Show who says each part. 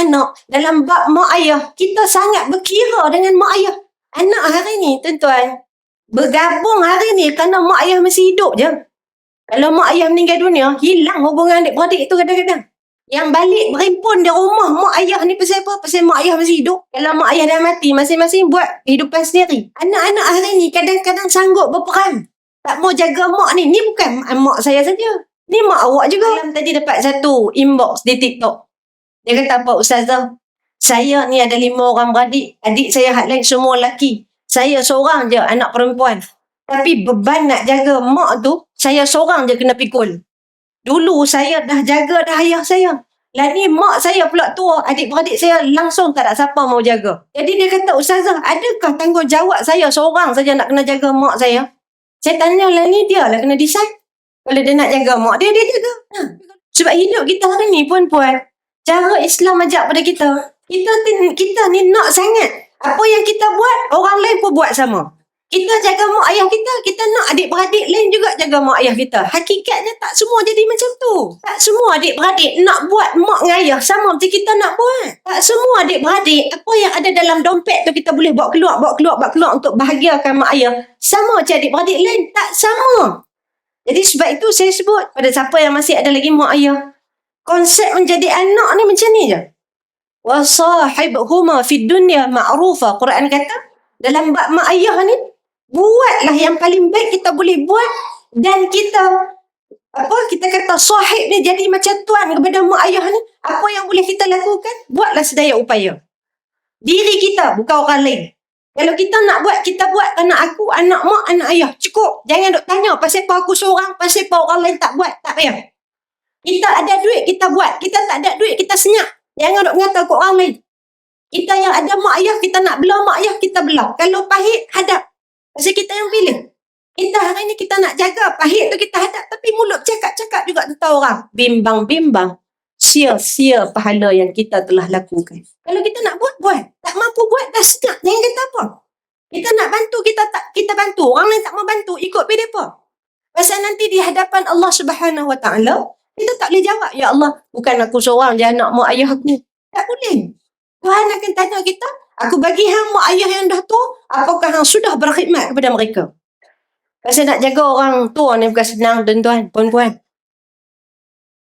Speaker 1: anak dalam bab mak ayah, kita sangat berkira dengan mak ayah. Anak hari ni, tuan-tuan, bergabung hari ni kerana mak ayah masih hidup je. Kalau mak ayah meninggal dunia, hilang hubungan adik-beradik tu kadang-kadang. Yang balik berimpun di rumah mak ayah ni pasal apa? Pasal mak ayah masih hidup. Kalau mak ayah dah mati, masing-masing buat kehidupan sendiri. Anak-anak hari ni kadang-kadang sanggup berperan. Tak mau jaga mak ni. Ni bukan mak saya saja. Ni mak awak juga. Dalam tadi dapat satu inbox di TikTok. Dia kata apa Ustazah? Saya ni ada lima orang beradik. Adik saya hak lain semua lelaki. Saya seorang je anak perempuan. Tapi beban nak jaga mak tu, saya seorang je kena pikul. Dulu saya dah jaga dah ayah saya. Lah ni mak saya pula tua, adik-beradik saya langsung tak ada siapa mau jaga. Jadi dia kata, Ustazah, adakah tanggungjawab saya seorang saja nak kena jaga mak saya? Saya tanya lah ni dia lah kena decide. Kalau dia nak jaga mak dia, dia jaga. Ha. Sebab hidup kita hari ni pun puan, cara Islam ajak pada kita, kita, kita ni nak sangat. Apa yang kita buat, orang lain pun buat sama. Kita jaga mak ayah kita, kita nak adik-beradik lain juga jaga mak ayah kita. Hakikatnya tak semua jadi macam tu. Tak semua adik-beradik nak buat mak dengan ayah sama macam kita nak buat. Tak semua adik-beradik, apa yang ada dalam dompet tu kita boleh bawa keluar, bawa keluar, bawa keluar untuk bahagiakan mak ayah. Sama macam adik-beradik lain, tak sama. Jadi sebab itu saya sebut pada siapa yang masih ada lagi mak ayah. Konsep menjadi anak ni macam ni je. Wasahibhuma fid dunya ma'rufa. Quran kata, dalam bab mak ayah ni, buatlah yang paling baik kita boleh buat dan kita apa kita kata sahib ni jadi macam tuan kepada mak ayah ni apa yang boleh kita lakukan? Buatlah sedaya upaya. Diri kita bukan orang lain. Kalau kita nak buat kita buat. Kerana aku anak mak anak ayah. Cukup. Jangan duk tanya pasal apa aku seorang pasal apa orang lain tak buat. Tak payah kita ada duit kita buat kita tak ada duit kita senyap jangan duk ngata ke orang lain kita yang ada mak ayah kita nak belah mak ayah kita belah kalau pahit hadap Pasal kita yang pilih. Kita hari ni kita nak jaga pahit tu kita hadap. Tapi mulut cakap-cakap juga tentang orang. Bimbang-bimbang. Sia-sia pahala yang kita telah lakukan. Kalau kita nak buat, buat. Tak mampu buat, dah senyap. Jangan kata apa. Kita nak bantu, kita tak kita bantu. Orang lain tak mau bantu, ikut pilih apa. Pasal nanti di hadapan Allah Subhanahu Wa Taala kita tak boleh jawab. Ya Allah, bukan aku seorang je anak mak ayah aku. Tak boleh. Tuhan akan tanya kita, Aku bagi hang mak ayah yang dah tua, apakah hang sudah berkhidmat kepada mereka? Pasal nak jaga orang tua ni bukan senang tuan-tuan, puan-puan.